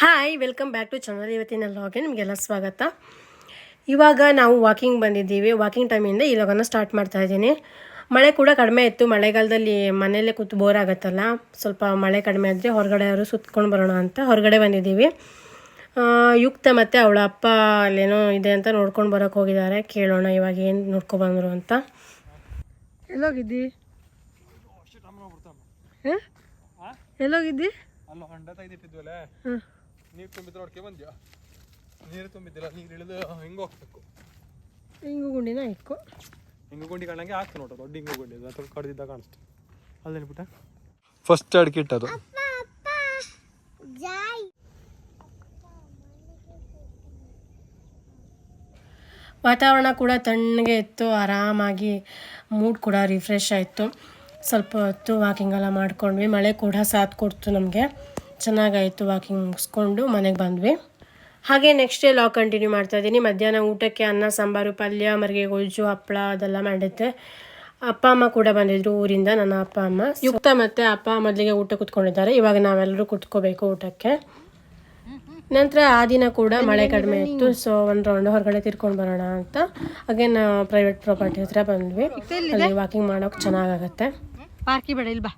Hi welcome back to channel ಇವತ್ತಿನ ಲಾಗೆ ನಿಮಗೆಲ್ಲ ಸ್ವಾಗತ. ಇವಾಗ ನಾವು ವಾಕಿಂಗ್ ಬಂದಿದ್ದೀವಿ. ವಾಕಿಂಗ್ ಟೈಮಿಂದ ಈ ಲಾಗನ್ನು ಸ್ಟಾರ್ಟ್ ಮಾಡ್ತಾ ಇದ್ದೀನಿ. ಮಳೆ ಕೂಡ ಕಡಿಮೆ ಇತ್ತು. ಮಳೆಗಾಲದಲ್ಲಿ ಮನೆಯಲ್ಲೇ ಕೂತು ಬೋರ್ ಆಗುತ್ತಲ್ಲ. ಸ್ವಲ್ಪ ಮಳೆ ಕಡಿಮೆ ಆದರೆ ಹೊರಗಡೆ ಅವರು ಸುತ್ಕೊಂಡು ಬರೋಣ ಅಂತ ಹೊರಗಡೆ ಬಂದಿದ್ದೀವಿ. ಯುಕ್ತ ಮತ್ತು ಅವಳ ಅಪ್ಪ ಅಲ್ಲೇನೋ ಇದೆ ಅಂತ ನೋಡ್ಕೊಂಡು ಬರೋಕೆ ಹೋಗಿದ್ದಾರೆ. ಕೇಳೋಣ ಇವಾಗ ಏನು ನೋಡ್ಕೊಬಂದರು ಅಂತ. ಎಲ್ಲೋಗಿದ್ದಿ? ಹಾಂ? ಎಲ್ಲೋಗಿದ್ದಿ? ನೀರು ತುಂಬಿದ್ರೆ ನೋಡ್ಕೆ ಬಂದ್ಯಾ? ನೀರು ತುಂಬಿದ್ದಿಲ್ಲ ನೀರು ಇಳಿದು ಹಿಂಗೆ ಹೋಗ್ಬೇಕು? ಹಿಂಗು ಗುಂಡಿನ ಇಕ್ಕು. ಹಿಂಗು ಗುಂಡಿ ಕಾಣಂಗೆ ಆಗ್ತು ನೋಡು ದೊಡ್ಡ ಹಿಂಗು ಗುಂಡಿ ಅದು ಕಡ್ದಿದ್ದ ಕಾಣಿಸ್ತು. ಅಲ್ಲೇನು ಬಿಟ್ಟ ಫಸ್ಟ್ ಅಡಿಕೆ ಇಟ್ಟದು ವಾತಾವರಣ ಕೂಡ ತಣ್ಣಗೆ ಇತ್ತು ಆರಾಮಾಗಿ ಮೂಡ್ ಕೂಡ ರಿಫ್ರೆಶ್ ಆಯಿತು. ಸ್ವಲ್ಪ ಹೊತ್ತು ವಾಕಿಂಗ್ ಎಲ್ಲ ಮಾಡ್ಕೊಂಡ್ವಿ ಮಳೆ ಕೂಡ ಸಾಥ್ ಕೊಡ್ತು ನಮಗೆ. ಚೆನ್ನಾಗಾಯಿತು ವಾಕಿಂಗ್ ಮುಗಿಸ್ಕೊಂಡು ಮನೆಗೆ ಬಂದ್ವಿ. ಹಾಗೆ ನೆಕ್ಸ್ಟ್ ಡೇ ಲಾಗ್ ಕಂಟಿನ್ಯೂ ಮಾಡ್ತಾ ಇದ್ದೀನಿ. ಮಧ್ಯಾಹ್ನ ಊಟಕ್ಕೆ ಅನ್ನ ಸಾಂಬಾರು ಪಲ್ಯ ಮರಿಗೆ ಗೊಜ್ಜು ಹಪ್ಪಳ ಅದೆಲ್ಲ ಮಾಡಿದ್ದೆ. ಅಪ್ಪ ಅಮ್ಮ ಕೂಡ ಬಂದಿದ್ರು ಊರಿಂದ ನನ್ನ ಅಪ್ಪ ಅಮ್ಮ. ಯುಕ್ತ ಮತ್ತು ಅಪ್ಪ ಮೊದಲಿಗೆ ಊಟ ಕುತ್ಕೊಂಡಿದ್ದಾರೆ. ಇವಾಗ ನಾವೆಲ್ಲರೂ ಕುತ್ಕೋಬೇಕು ಊಟಕ್ಕೆ. ನಂತರ ಆ ದಿನ ಕೂಡ ಮಳೆ ಕಡಿಮೆ ಇತ್ತು ಸೊ ಒಂದು ರೌಂಡ್ ಹೊರಗಡೆ ತಿರ್ಕೊಂಡು ಬರೋಣ ಅಂತ. ಅಗೇನ್ ಪ್ರೈವೇಟ್ ಪ್ರಾಪರ್ಟಿ ಹತ್ರ ಬಂದ್ವಿ. ಅಲ್ಲಿ ವಾಕಿಂಗ್ ಮಾಡೋಕೆ ಚೆನ್ನಾಗಾಗತ್ತೆ. ಪಾರ್ಕಿ ಬೇಡ ಇಲ್ವಾ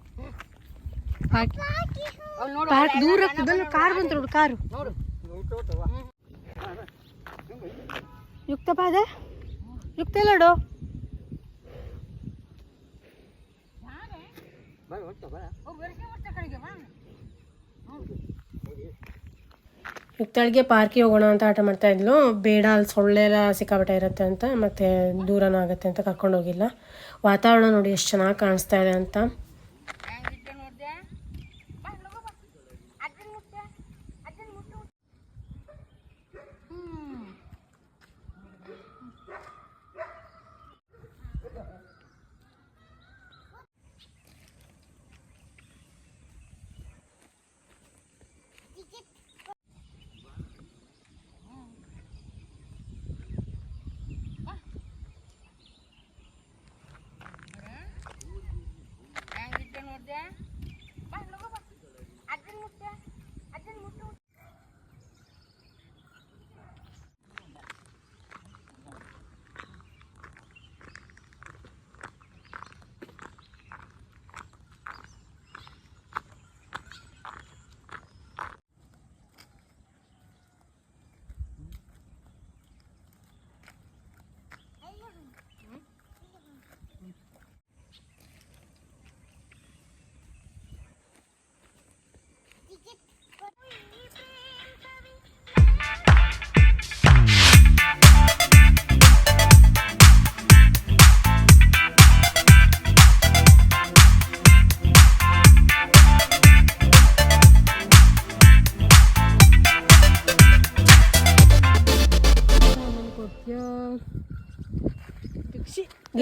ಪಾರ್ಕ್ ದೂರ ಆಗ್ತದಲ್ಲ ಕಾರ್ ಬಂತು ನೋಡು. ಕಾರು ಯುಕ್ತ ಪಾದ ಯುಕ್ತ ನೋಡು ಯುಕ್ತಳಿಗೆ ಪಾರ್ಕಿಗೆ ಹೋಗೋಣ ಅಂತ ಆಟ ಮಾಡ್ತಾ ಇದ್ಲು. ಬೇಡ ಅಲ್ಲಿ ಸೊಳ್ಳೆ ಎಲ್ಲ ಸಿಕ್ಕಾಪಟ್ಟೆ ಇರುತ್ತೆ ಅಂತ ಮತ್ತೆ ದೂರನೂ ಆಗುತ್ತೆ ಅಂತ ಕರ್ಕೊಂಡು ಹೋಗಿಲ್ಲ ವಾತಾವರಣ ನೋಡಿ ಎಷ್ಟು ಚೆನ್ನಾಗಿ ಕಾಣಿಸ್ತಾ ಇದೆ ಅಂತ.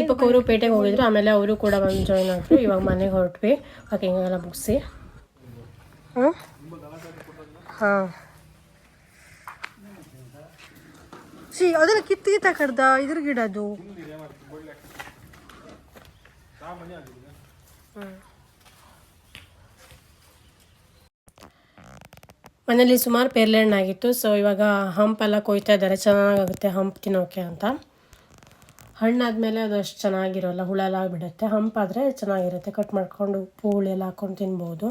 ದೀಪಕ್ ಅವರು ಪೇಟೆಗೆ ಹೋಗಿದ್ರು, ಆಮೇಲೆ ಅವರು ಕೂಡ ಬಂದು ಜಾಯ್ನ್ ಆದ್ರು. ಇವಾಗ ಮನೆಗೆ ಹೊರಟ್ವಿ. ಎಲ್ಲ ಮುಗಿಸಿ ಹಾಂ? ಸಿ ಅದೆಲ್ಲ ಕಿತ್ತು ಕಿತ್ತ ಕಡ್ದ ಇದ್ರ ಗಿಡ ಅದು. ಮನೇಲಿ ಸುಮಾರು ಪೇರ್ಲೆ ಹಣ್ಣಾಗಿತ್ತು ಸೊ ಇವಾಗ ಹಂಪ್ ಎಲ್ಲ ಕೊಯ್ತಾ ಇದ್ದಾರೆ. ಚೆನ್ನಾಗಾಗುತ್ತೆ ಹಂಪ್ ತಿನ್ನೋಕೆ ಅಂತ. ಹಣ್ಣಾದ್ಮೇಲೆ ಅದು ಅಷ್ಟು ಚೆನ್ನಾಗಿರೋಲ್ಲ ಹುಳ ಎಲ್ಲ ಬಿಡುತ್ತೆ ಹಂಪಾದರೆ ಚೆನ್ನಾಗಿರುತ್ತೆ. ಕಟ್ ಮಾಡ್ಕೊಂಡು ಉಪ್ಪು ಹುಳಿ ಎಲ್ಲ ಹಾಕೊಂಡು ತಿನ್ಬೋದು.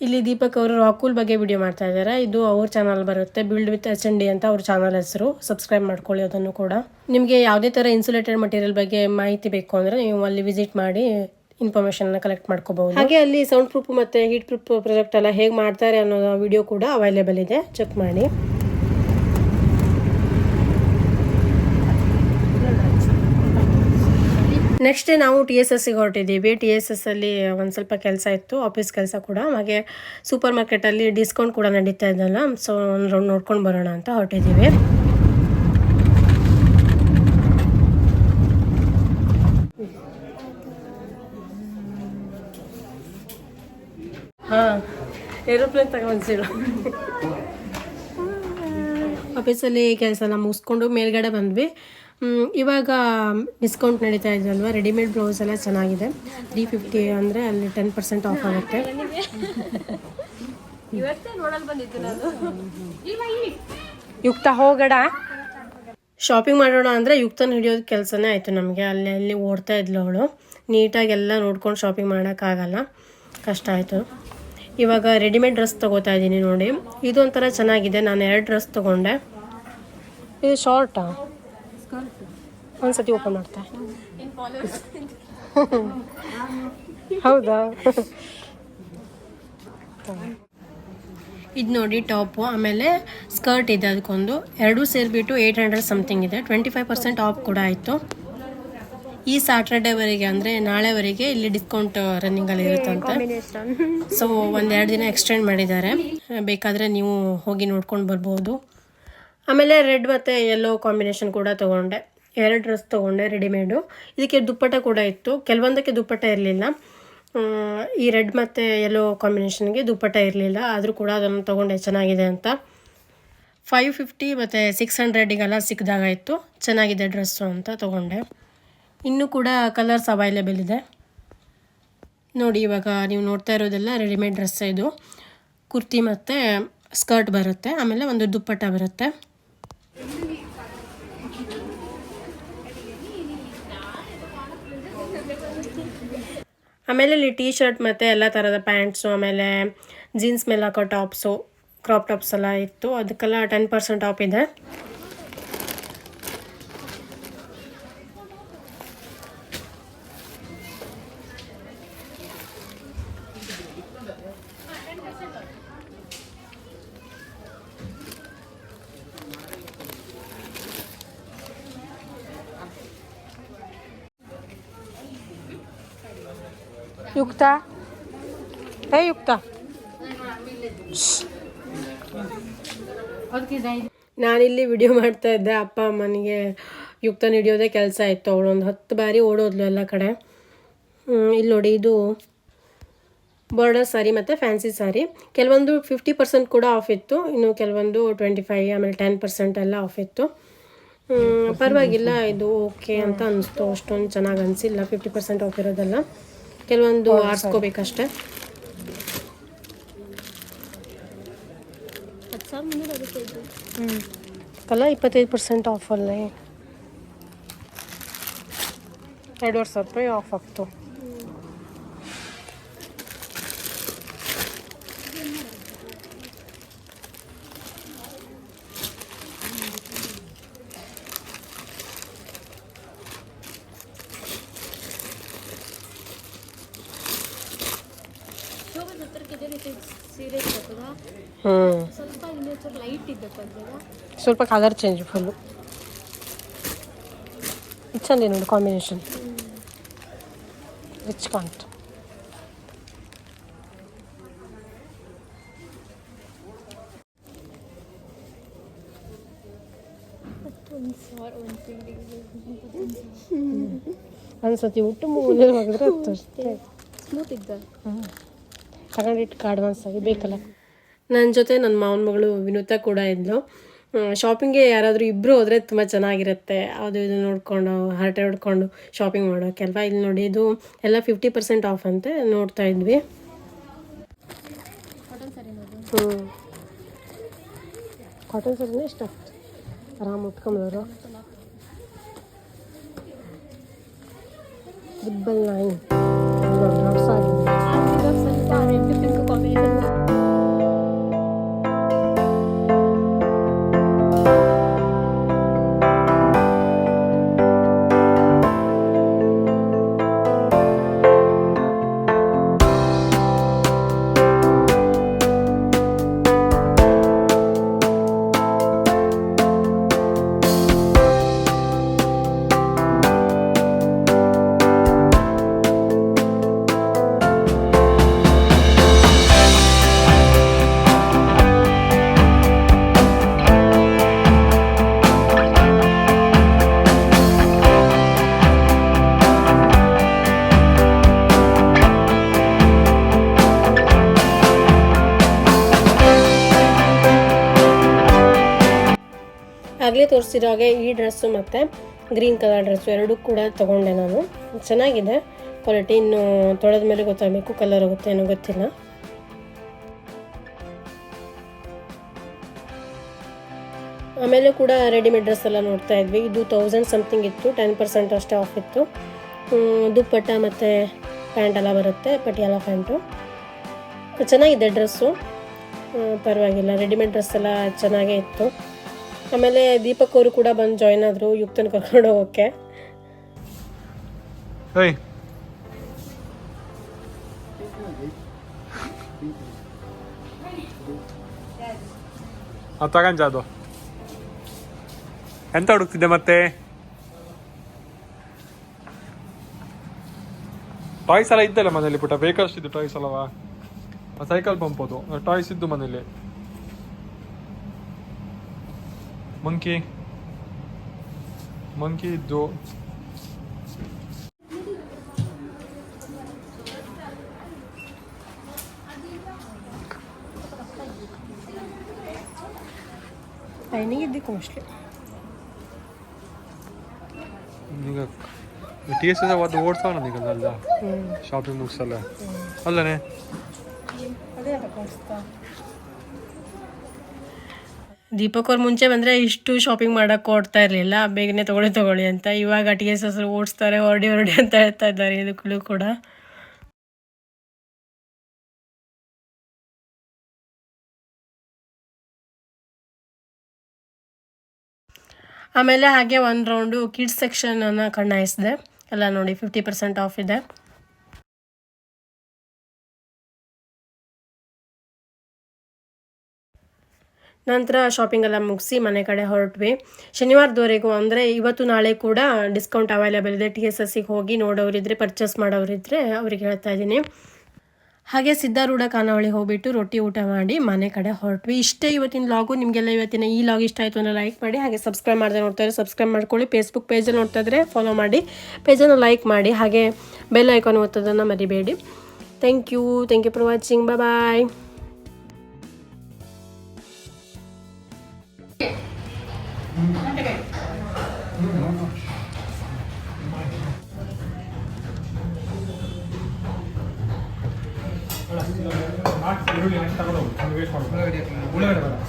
ಇಲ್ಲಿ ದೀಪಕ್ ಅವರು ರಾಕುಲ್ ಬಗ್ಗೆ ವಿಡಿಯೋ ಮಾಡ್ತಾ ಇದ್ದಾರೆ. ಇದು ಅವ್ರ ಚಾನಲ್ ಬರುತ್ತೆ. Build with H N D ಅಂತ ಅವ್ರ ಚಾನಲ್ ಹೆಸರು. ಸಬ್ಸ್ಕ್ರೈಬ್ ಮಾಡ್ಕೊಳ್ಳಿ ಅದನ್ನು ಕೂಡ. ನಿಮಗೆ ಯಾವುದೇ ಥರ ಇನ್ಸುಲೇಟೆಡ್ ಮಟೀರಿಯಲ್ ಬಗ್ಗೆ ಮಾಹಿತಿ ಬೇಕು ಅಂದರೆ ನೀವು ಅಲ್ಲಿ ವಿಸಿಟ್ ಮಾಡಿ ಇನ್ಫಾರ್ಮೇಷನ್ ಕಲೆಕ್ಟ್ ಮಾಡ್ಕೋಬಹುದು. ಹಾಗೆ ಅಲ್ಲಿ ಸೌಂಡ್ ಪ್ರೂಫ್ ಮತ್ತೆ ಹೀಟ್ ಪ್ರೂಫ್ ಪ್ರೊಜೆಕ್ಟ್ ಎಲ್ಲ ಹೇಗೆ ಮಾಡ್ತಾರೆ ಅನ್ನೋ ವಿಡಿಯೋ ಕೂಡ ಅವೈಲೇಬಲ್ ಇದೆ. ಚೆಕ್ ಮಾಡಿ. ನೆಕ್ಸ್ಟ್ ನಾವು ಟಿ ಎಸ್ ಎಸ್ಸಿಗೆ ಹೊರಟಿದ್ದೀವಿ. ಟಿ ಎಸ್ ಎಸ್ ಅಲ್ಲಿ ಒಂದು ಸ್ವಲ್ಪ ಕೆಲಸ ಇತ್ತು ಆಫೀಸ್ ಕೆಲಸ ಕೂಡ. ಹಾಗೆ ಸೂಪರ್ ಮಾರ್ಕೆಟಲ್ಲಿ ಡಿಸ್ಕೌಂಟ್ ಕೂಡ ನಡೀತಾ ಇದ್ದಲ್ಲ ಸೊ ಒಂದು ರೌಂಡ್ ನೋಡ್ಕೊಂಡು ಬರೋಣ ಅಂತ ಹೊರಟಿದ್ದೀವಿ. ಹಾಂ ಏರೋಪ್ಲೇನ್ ತಗೊಂಡ್ಸಿಡು ಆಫೀಸಲ್ಲಿ ಕೆಲಸ ಎಲ್ಲ ಮುಗಿಸ್ಕೊಂಡು ಮೇಲ್ಗಡೆ ಬಂದ್ವಿ. ಇವಾಗ ಡಿಸ್ಕೌಂಟ್ ನಡೀತಾ ಇದ್ದಲ್ವಾ ರೆಡಿಮೇಡ್ ಬ್ಲೌಸ್ ಎಲ್ಲ ಚೆನ್ನಾಗಿದೆ. ತ್ರೀ ಫಿಫ್ಟಿ ಅಂದರೆ ಅಲ್ಲಿ ಟೆನ್ ಪರ್ಸೆಂಟ್ ಆಫ್ ಆಗುತ್ತೆ. ಯುಕ್ತ ಹೋಗಡ. ಶಾಪಿಂಗ್ ಮಾಡೋಣ ಅಂದರೆ ಯುಕ್ತನ ಹಿಡಿಯೋದು ಕೆಲಸನೇ ಆಯಿತು ನಮಗೆ. ಅಲ್ಲಿ ಅಲ್ಲಿ ಓಡ್ತಾ ಇದ್ಲು ಅವಳು. ನೀಟಾಗಿ ಎಲ್ಲ ನೋಡ್ಕೊಂಡು ಶಾಪಿಂಗ್ ಮಾಡೋಕ್ಕಾಗಲ್ಲ. ಕಷ್ಟ ಆಯಿತು. ಇವಾಗ ರೆಡಿಮೇಡ್ ಡ್ರೆಸ್ ತೊಗೋತಾ ಇದ್ದೀನಿ ನೋಡಿ. ಇದು ಒಂಥರ ಚೆನ್ನಾಗಿದೆ. ನಾನು ಎರಡು ಡ್ರೆಸ್ ತೊಗೊಂಡೆ. ಇದು ಶಾರ್ಟಾ ಒಂದ್ಸತಿ ಓಪನ್ ಮಾಡ್ತಾ. ಹೌದಾ? ಇದು ನೋಡಿ ಟಾಪು ಆಮೇಲೆ ಸ್ಕರ್ಟ್ ಇದೆ ಅದಕ್ಕೊಂದು. ಎರಡೂ ಸೇರಿಬಿಟ್ಟು ಏಯ್ಟ್ ಹಂಡ್ರೆಡ್ ಸಮಥಿಂಗ್ ಇದೆ. ಟ್ವೆಂಟಿ ಫೈವ್ ಪರ್ಸೆಂಟ್ ಆಫ್ ಕೂಡ ಆಯಿತು. ಈ ಸ್ಯಾಟರ್ಡೇವರೆಗೆ ಅಂದರೆ ನಾಳೆವರೆಗೆ ಇಲ್ಲಿ ಡಿಸ್ಕೌಂಟ್ ರನ್ನಿಂಗಲ್ಲಿ ಇರುತ್ತಂತೆ. ಸೊ ಒಂದೆರಡು ದಿನ ಎಕ್ಸ್ಟೆಂಡ್ ಮಾಡಿದ್ದಾರೆ. ಬೇಕಾದರೆ ನೀವು ಹೋಗಿ ನೋಡ್ಕೊಂಡು ಬರ್ಬೋದು. ಆಮೇಲೆ ರೆಡ್ ಮತ್ತು ಯೆಲ್ಲೋ ಕಾಂಬಿನೇಷನ್ ಕೂಡ ತೊಗೊಂಡೆ. ಎರಡು ಡ್ರೆಸ್ ತೊಗೊಂಡೆ ರೆಡಿಮೇಡು ಇದಕ್ಕೆ ದುಪ್ಪಟ್ಟ ಕೂಡ ಇತ್ತು. ಕೆಲವೊಂದಕ್ಕೆ ದುಪ್ಪಟ್ಟ ಇರಲಿಲ್ಲ. ಈ ರೆಡ್ ಮತ್ತು ಯೆಲ್ಲೋ ಕಾಂಬಿನೇಷನ್ಗೆ ದುಪ್ಪಟ್ಟ ಇರಲಿಲ್ಲ. ಆದರೂ ಕೂಡ ಅದನ್ನು ತೊಗೊಂಡೆ. ಚೆನ್ನಾಗಿದೆ ಅಂತ. ಫೈವ್ ಫಿಫ್ಟಿ ಮತ್ತು ಸಿಕ್ಸ್ ಹಂಡ್ರೆಡಿಗೆಲ್ಲ ಇತ್ತು. ಚೆನ್ನಾಗಿದೆ ಡ್ರೆಸ್ಸು ಅಂತ ತೊಗೊಂಡೆ. ಇನ್ನೂ ಕೂಡ ಕಲರ್ಸ್ ಅವೈಲೇಬಲ್ ಇದೆ. ನೋಡಿ, ಇವಾಗ ನೀವು ನೋಡ್ತಾ ಇರೋದೆಲ್ಲ ರೆಡಿಮೇಡ್ ಡ್ರೆಸ್ ಇದು. ಕುರ್ತಿ ಮತ್ತು ಸ್ಕರ್ಟ್ ಬರುತ್ತೆ, ಆಮೇಲೆ ಒಂದು ದುಪ್ಪಟ್ಟ ಬರುತ್ತೆ. ಆಮೇಲೆ ಇಲ್ಲಿ ಟೀ ಶರ್ಟ್ ಮತ್ತು ಎಲ್ಲ ಥರದ ಪ್ಯಾಂಟ್ಸು ಆಮೇಲೆ ಜೀನ್ಸ್ ಮೇಲೆ ಹಾಕೋ ಟಾಪ್ಸು ಕ್ರಾಪ್ ಟಾಪ್ಸ್ ಎಲ್ಲ ಇತ್ತು. ಅದಕ್ಕೆಲ್ಲ ಟೆನ್ ಪರ್ಸೆಂಟ್ ಆಫ್ ಇದೆ. ಯುಕ್ತ? ಹೇ ಯುಕ್ತ. ನಾನಿಲ್ಲಿ ವಿಡಿಯೋ ಮಾಡ್ತಾ ಇದ್ದೆ. ಅಪ್ಪ ಅಮ್ಮನಿಗೆ ಯುಕ್ತ ಹಿಡಿಯೋದೇ ಕೆಲಸ ಇತ್ತು. ಒಂದು ಹತ್ತು ಬಾರಿ ಓಡೋದ್ಲು ಎಲ್ಲ ಕಡೆ. ಇಲ್ಲಿ ನೋಡಿ, ಇದು ಬಾರ್ಡರ್ ಸಾರಿ ಮತ್ತು ಫ್ಯಾನ್ಸಿ ಸಾರಿ ಕೆಲವೊಂದು ಫಿಫ್ಟಿ ಪರ್ಸೆಂಟ್ ಕೂಡ ಆಫ್ ಇತ್ತು. ಇನ್ನು ಕೆಲವೊಂದು ಟ್ವೆಂಟಿ ಫೈವ್ ಆಮೇಲೆ ಟೆನ್ ಪರ್ಸೆಂಟ್ ಎಲ್ಲ ಆಫ್ ಇತ್ತು. ಪರವಾಗಿಲ್ಲ, ಇದು ಓಕೆ ಅಂತ ಅನಿಸ್ತು. ಅಷ್ಟೊಂದು ಚೆನ್ನಾಗಿ ಅನಿಸಿಲ್ಲ. ಫಿಫ್ಟಿ ಪರ್ಸೆಂಟ್ ಆಫ್ ಇರೋದೆಲ್ಲ. ಕೆಲವೊಂದು ಆರಿಸ್ಕೋಬೇಕಷ್ಟೆ. ಹ್ಞೂ ಅಲ್ಲ ಇಪ್ಪತ್ತೈದು ಪರ್ಸೆಂಟ್ ಆಫಲ್ಲೇ ಎರಡುವರೆ ಸಾವಿರ ರೂಪಾಯಿ ಆಫ್ ಆಗ್ತು. ಹ್ಞೂ ಸ್ವಲ್ಪ ಇನ್ನೊಂಚೂರು ಲೈಟ್ ಸ್ವಲ್ಪ ಕಲರ್ ಚೇಂಜ್ ಫುಲ್ಲು ಇದು ಚಂದ ನೋಡಿ ಕಾಂಬಿನೇಷನ್ ರಿಚ್ ಕಾಂಟ್ ಒಂದು ಸಾವಿರ ಒಂದು ತಿಂಗಳಿಗೆ ಅನ್ಸತಿ ಊಟ ಮೂಲೆ ಹೋಗಿದ್ರೆ ಸ್ಮೂತ್ ಇದ್ದ? ತಗೊಂಡಿಟ್ಟು ಕಾರ್ಡ್ ಆಗಿ ಬೇಕಲ್ಲ? ನನ್ನ ಜೊತೆ ನನ್ನ ಮಾವನ ಮಗಳು ವಿನುತಾ ಕೂಡ ಇದ್ಲು. ಶಾಪಿಂಗ್ಗೆ ಯಾರಾದರೂ ಇಬ್ಬರು ಹೋದರೆ ತುಂಬ ಚೆನ್ನಾಗಿರುತ್ತೆ. ಅದು ಇದು ನೋಡಿಕೊಂಡು, ಹರಟೆ ಹೊಡ್ಕೊಂಡು ಶಾಪಿಂಗ್ ಮಾಡೋಕೆ ಅಲ್ವಾ? ಇಲ್ಲಿ ನೋಡಿ, ಇದು ಎಲ್ಲ ಫಿಫ್ಟಿ ಪರ್ಸೆಂಟ್ ಆಫ್ ಅಂತೆ ನೋಡ್ತಾ ಇದ್ವಿ. ಹ್ಞೂ ಕಾಟನ್ ಸರಿನೇ ಇಷ್ಟ? ಆರಾಮ್ ಉಟ್ಕೊಂಬರು ತ್ರಿಬಲ್ ನೈನ್ ತೋರಿಸಿರೋ ಹಾಗೆ ಈ ಡ್ರೆಸ್ಸು ಮತ್ತು ಗ್ರೀನ್ ಕಲರ್ ಡ್ರೆಸ್ಸು ಎರಡೂ ಕೂಡ ತೊಗೊಂಡೆ ನಾನು. ಚೆನ್ನಾಗಿದೆ ಕ್ವಾಲಿಟಿ. ಇನ್ನು ತೊಳೆದ ಮೇಲೆ ಗೊತ್ತಾಗಬೇಕು ಕಲರ್ ಹೋಗುತ್ತೆ ಏನೋ ಗೊತ್ತಿಲ್ಲ. ಆಮೇಲೆ ಕೂಡ ರೆಡಿಮೇಡ್ ಡ್ರೆಸ್ ಎಲ್ಲ ನೋಡ್ತಾ ಇದ್ವಿ. ಇದು ತೌಸಂಡ್ ಸಮಥಿಂಗ್ ಇತ್ತು. ಟೆನ್ ಪರ್ಸೆಂಟ್ ಅಷ್ಟೇ ಆಫ್ ಇತ್ತು. ದುಪ್ಪಟ್ಟ ಮತ್ತು ಪ್ಯಾಂಟ್ ಎಲ್ಲ ಬರುತ್ತೆ, ಪಟಿಯಾಲ ಪ್ಯಾಂಟು. ಚೆನ್ನಾಗಿದೆ ಡ್ರೆಸ್ಸು. ಪರವಾಗಿಲ್ಲ. ರೆಡಿಮೇಡ್ ಡ್ರೆಸ್ ಎಲ್ಲ ಚೆನ್ನಾಗೇ ಇತ್ತು. ಆಮೇಲೆ ದೀಪಕ್ ಅವರು ಕೂಡ ಬಂದು ಜಾಯ್ನ್ ಆದರು, ಯುಕ್ತನ ಕರ್ಕೊಂಡು ಹೋಗೋಕ್ಕೆ. ಅದು ಎಂತ ಹುಡುಕ್ತಿದ್ದೆ ಮತ್ತೆ? ಟಾಯ್ಸ್ ಎಲ್ಲ ಇದ್ದಲ್ಲ ಮನೇಲಿ ಪುಟ್ಟ ಬೇಕಷ್ಟಿದ್ದು ಟಾಯ್ಸ್ ಅಲ್ಲವಾ? ಸೈಕಲ್ ಪಂಪ್ ಅದು ಟಾಯ್ಸ್ ಇದ್ದು ಮನೇಲಿ. ಮಂಕಿ ಮಂಕಿ ಇದ್ದು ಲೈನಿಗೆ ಇದ್ದಿತ್ತು ಮೋಸ್ಟ್ಲಿ ಈಗ ಟಿ ಎಸ್ ಎಸ್ ಅವತ್ತು ಓಡ್ಸವ ನನಗೆ ಅಲ್ಲ? ಶಾಪಿಂಗ್ ಮುಗಿಸಲ್ಲ? ಅಲ್ಲನೇ? ದೀಪಕ್ ಅವ್ರು ಮುಂಚೆ ಬಂದರೆ ಇಷ್ಟು ಶಾಪಿಂಗ್ ಮಾಡೋಕ್ಕೆ ಕೊಡ್ತಾ ಇರಲಿಲ್ಲ. ಬೇಗನೆ ತೊಗೊಳ್ಳಿ ತೊಗೊಳ್ಳಿ ಅಂತ. ಇವಾಗ ಎಸ್ ಎಸ್ ಓಡಿಸ್ತಾರೆ, ಹೊರಡಿ ಹೊರಡಿ ಅಂತ ಹೇಳ್ತಾ ಇದ್ದಾರೆ ಇದಕ್ಕೂ ಕೂಡ. ಆಮೇಲೆ ಹಾಗೆ ಒಂದು ರೌಂಡು ಕಿಡ್ಸ್ ಸೆಕ್ಷನನ್ನು ಕಣ್ಣಾಯಿಸಿದೆ ಎಲ್ಲ ನೋಡಿ ಫಿಫ್ಟಿ ಪರ್ಸೆಂಟ್ ಆಫ್ ಇದೆ. ನಂತರ ಶಾಪಿಂಗ್ ಎಲ್ಲ ಮುಗಿಸಿ ಮನೆ ಕಡೆ ಹೊರಟ್ವಿ. ಶನಿವಾರದವರೆಗೂ ಅಂದರೆ ಇವತ್ತು ನಾಳೆ ಕೂಡ ಡಿಸ್ಕೌಂಟ್ ಅವೈಲೇಬಲ್ ಇದೆ. ಟಿ ಎಸ್ ಎಸ್ಸಿಗೆ ಹೋಗಿ ನೋಡೋರಿದ್ರೆ ಪರ್ಚೇಸ್ ಮಾಡೋರಿದ್ರೆ ಅವ್ರಿಗೆ ಹೇಳ್ತಾ ಇದ್ದೀನಿ. ಹಾಗೆ ಸಿದ್ಧಾರೂಢ ಖಾನಾವಳಿ ಹೋಗ್ಬಿಟ್ಟು ರೊಟ್ಟಿ ಊಟ ಮಾಡಿ ಮನೆ ಕಡೆ ಹೊರಟ್ವಿ. ಇಷ್ಟೇ ಇವತ್ತಿನ ಲಾಗು ನಿಮಗೆಲ್ಲ ಇವತ್ತಿನ ಈ ಲಾಗ್ ಇಷ್ಟ ಆಯಿತು ಅಂದರೆ ಲೈಕ್ ಮಾಡಿ, ಹಾಗೆ ಸಬ್ಸ್ಕ್ರೈಬ್ ಮಾಡಿದ್ರೆ ನೋಡ್ತಾ ಇದ್ರೆ ಸಬ್ಸ್ಕ್ರೈಬ್ ಮಾಡ್ಕೊಳ್ಳಿ. ಫೇಸ್ಬುಕ್ ಪೇಜಲ್ಲಿ ನೋಡ್ತಾ ಫಾಲೋ ಮಾಡಿ. ಪೇಜನ್ನು ಲೈಕ್ ಮಾಡಿ, ಹಾಗೆ ಬೆಲ್ ಐಕಾನ್ ಒತ್ತೋದನ್ನು ಮರಿಬೇಡಿ. Thank you thank you for watching bye ಈರುಳ್ಳಿ ನೆಕ್ಸ್ಟ್ ತಗೊಂಡು ಹೋಗು ವೇಸ್ಟ್ ಮಾಡೋದು ಉಳ್ಳಾಗಡ್ಡೆ ಬೇಡ